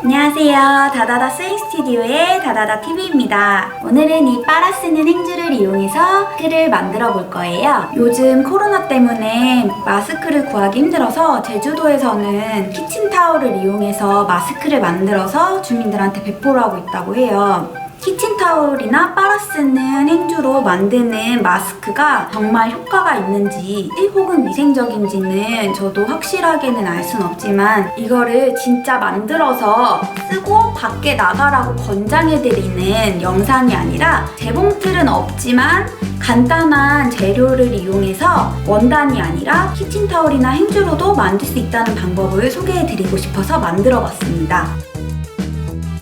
안녕하세요. 다다다 스윙 스튜디오의 다다다 TV입니다. 오늘은 이 빨아 쓰는 행주를 이용해서 마스크를 만들어 볼 거예요. 요즘 코로나 때문에 마스크를 구하기 힘들어서 제주도에서는 키친타올을 이용해서 마스크를 만들어서 주민들한테 배포를 하고 있다고 해요. 키친타올이나 빨아 쓰는 행주로 만드는 마스크가 정말 효과가 있는지 혹은 위생적인지는 저도 확실하게는 알 순 없지만 이거를 진짜 만들어서 쓰고 밖에 나가라고 권장해드리는 영상이 아니라 재봉틀은 없지만 간단한 재료를 이용해서 원단이 아니라 키친타올이나 행주로도 만들 수 있다는 방법을 소개해드리고 싶어서 만들어봤습니다.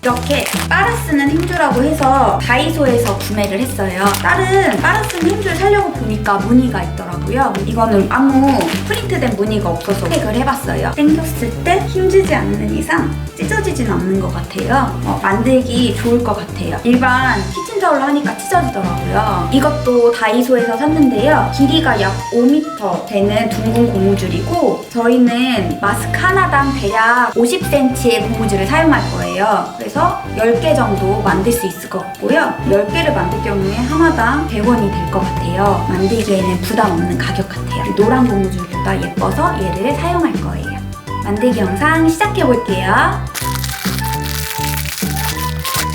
이렇게 빨아 쓰는 행주라고 해서 다이소에서 구매를 했어요. 다른 빨아 쓰는 행주를 사려고 보니까 무늬가 있더라고요. 이거는 아무 프린트된 무늬가 없어서 획을 해봤어요. 당겼을 때 힘주지 않는 이상 찢어지진 않는 것 같아요. 어, 만들기 좋을 것 같아요. 일반 키친타올로 하니까 찢어지더라고요. 이것도 다이소에서 샀는데요. 길이가 약 5m 되는 둥근 고무줄이고 저희는 마스크 하나당 대략 50cm의 고무줄을 사용할 거예요. 그래서 10개 정도 만들 수 있을 것 같고요. 10개를 만들 경우에 하나당 100원이 될 것 같아요. 만들기에는 부담 없는 가격 같아요. 노란 고무줄보다 예뻐서 얘를 사용할 거예요. 만들기 영상 시작해 볼게요.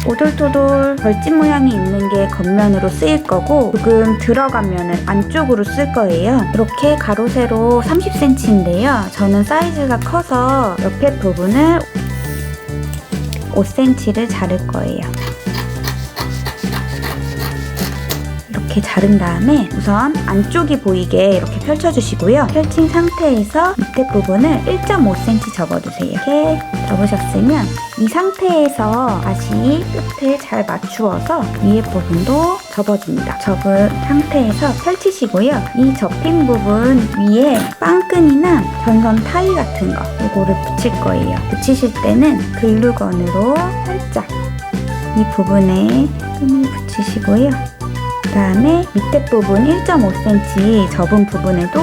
오돌토돌 벌집 모양이 있는 게 겉면으로 쓰일 거고 조금 들어가면은 안쪽으로 쓸 거예요. 이렇게 가로 세로 30cm인데요. 저는 사이즈가 커서 옆에 부분을 5cm를 자를 거예요. 이렇게 자른 다음에 우선 안쪽이 보이게 이렇게 펼쳐주시고요. 펼친 상태에서 밑에 부분을 1.5cm 접어주세요. 이렇게 접으셨으면 이 상태에서 다시 끝을 잘 맞추어서 위에 부분도 접어줍니다. 접은 상태에서 펼 치시고요. 이 접힌 부분 위에 빵끈이나 전선 타이 같은 거 이거를 붙일 거예요. 붙이실 때는 글루건으로 살짝 이 부분에 끈을 붙이시고요. 그 다음에 밑에 부분 1.5cm 접은 부분에도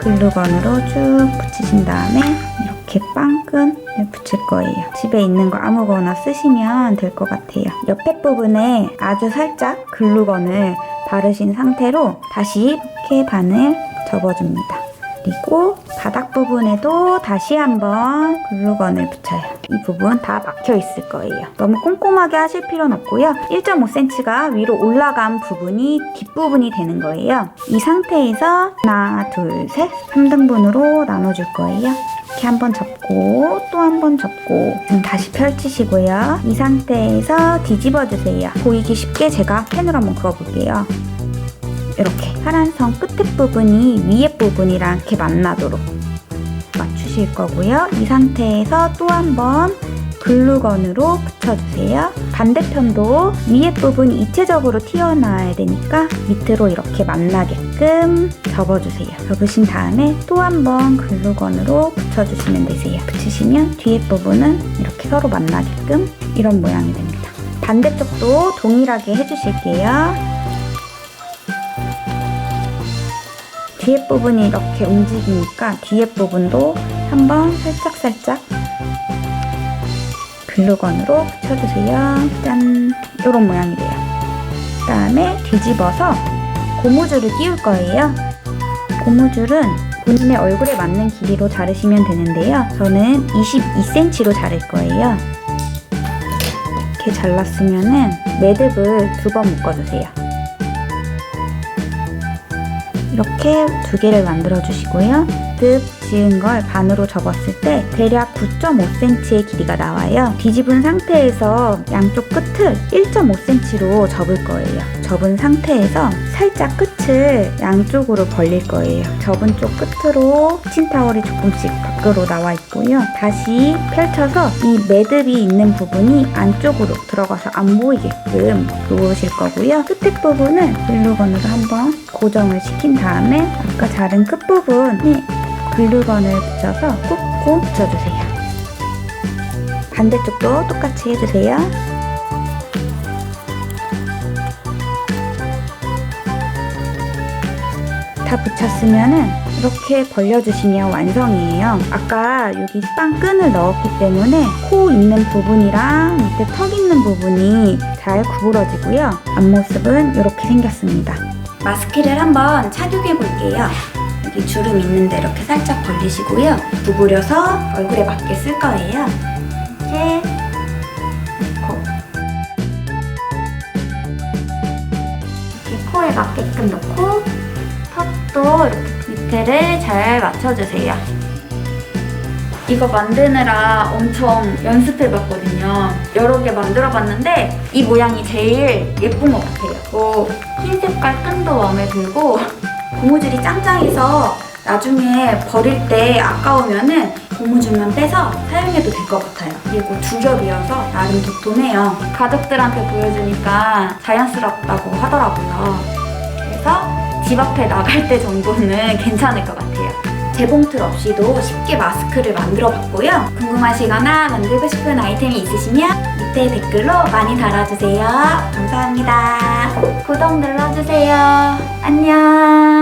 글루건으로 쭉 붙이신 다음에 이렇게 빵끈을 붙일 거예요. 집에 있는 거 아무거나 쓰시면 될 것 같아요. 옆에 부분에 아주 살짝 글루건을 바르신 상태로 다시 이렇게 반을 접어줍니다. 그리고 바닥 부분에도 다시 한번 글루건을 붙여요. 이 부분 다 막혀 있을 거예요. 너무 꼼꼼하게 하실 필요는 없고요. 1.5cm가 위로 올라간 부분이 뒷부분이 되는 거예요. 이 상태에서 하나, 둘, 셋, 3등분으로 나눠줄 거예요. 이렇게 한번 접고 또 한 번 접고 지금 다시 펼치시고요. 이 상태에서 뒤집어 주세요. 보이기 쉽게 제가 펜으로 한번 그어볼게요. 이렇게 파란 선 끝에 부분이 위에 부분이랑 이렇게 만나도록 맞추실 거고요. 이 상태에서 또 한번 글루건으로 붙여주세요. 반대편도 위에 부분이 입체적으로 튀어나와야 되니까 밑으로 이렇게 만나게끔 접어주세요. 접으신 다음에 또 한 번 글루건으로 붙여주시면 되세요. 붙이시면 뒤에 부분은 이렇게 서로 만나게끔 이런 모양이 됩니다. 반대쪽도 동일하게 해주실게요. 뒤에 부분이 이렇게 움직이니까 뒤에 부분도 한번 살짝살짝 글루건으로 붙여주세요. 짠! 이런 모양이 돼요. 그 다음에 뒤집어서 고무줄을 끼울 거예요. 고무줄은 본인의 얼굴에 맞는 길이로 자르시면 되는데요. 저는 22cm로 자를 거예요. 이렇게 잘랐으면 은 매듭을 두 번 묶어주세요. 이렇게 두 개를 만들어 주시고요. 듭 지은 걸 반으로 접었을 때 대략 9.5cm의 길이가 나와요. 뒤집은 상태에서 양쪽 끝을 1.5cm로 접을 거예요. 접은 상태에서 살짝 끝 을 양쪽으로 벌릴 거예요. 접은 쪽 끝으로 키친타월이 조금씩 밖으로 나와 있고요. 다시 펼쳐서 이 매듭이 있는 부분이 안쪽으로 들어가서 안 보이게끔 놓으실 거고요. 끝에 부분은 글루건으로 한번 고정을 시킨 다음에 아까 자른 끝부분에 글루건을 붙여서 꾹꾹 붙여주세요. 반대쪽도 똑같이 해주세요. 다 붙였으면은 이렇게 벌려주시면 완성이에요. 아까 여기 빵 끈을 넣었기 때문에 코 있는 부분이랑 밑에 턱 있는 부분이 잘 구부러지고요. 앞모습은 이렇게 생겼습니다. 마스크를 한번 착용해 볼게요. 여기 주름 있는데 이렇게 살짝 벌리시고요. 구부려서 얼굴에 맞게 쓸 거예요. 이렇게 코. 이렇게 코에 맞게끔 넣고 밑에를 잘 맞춰주세요. 이거 만드느라 엄청 연습해봤거든요. 여러 개 만들어봤는데 이 모양이 제일 예쁜 것 같아요. 뭐 흰 색깔 끈도 마음에 들고 고무줄이 짱짱해서 나중에 버릴 때 아까우면은 고무줄만 빼서 사용해도 될 것 같아요. 그리고 두 겹이어서 나름 도톰해요. 가족들한테 보여주니까 자연스럽다고 하더라고요. 그래서 집 앞에 나갈 때 정도는 괜찮을 것 같아요. 재봉틀 없이도 쉽게 마스크를 만들어 봤고요. 궁금하시거나 만들고 싶은 아이템이 있으시면 밑에 댓글로 많이 달아주세요. 감사합니다. 구독 눌러주세요. 안녕.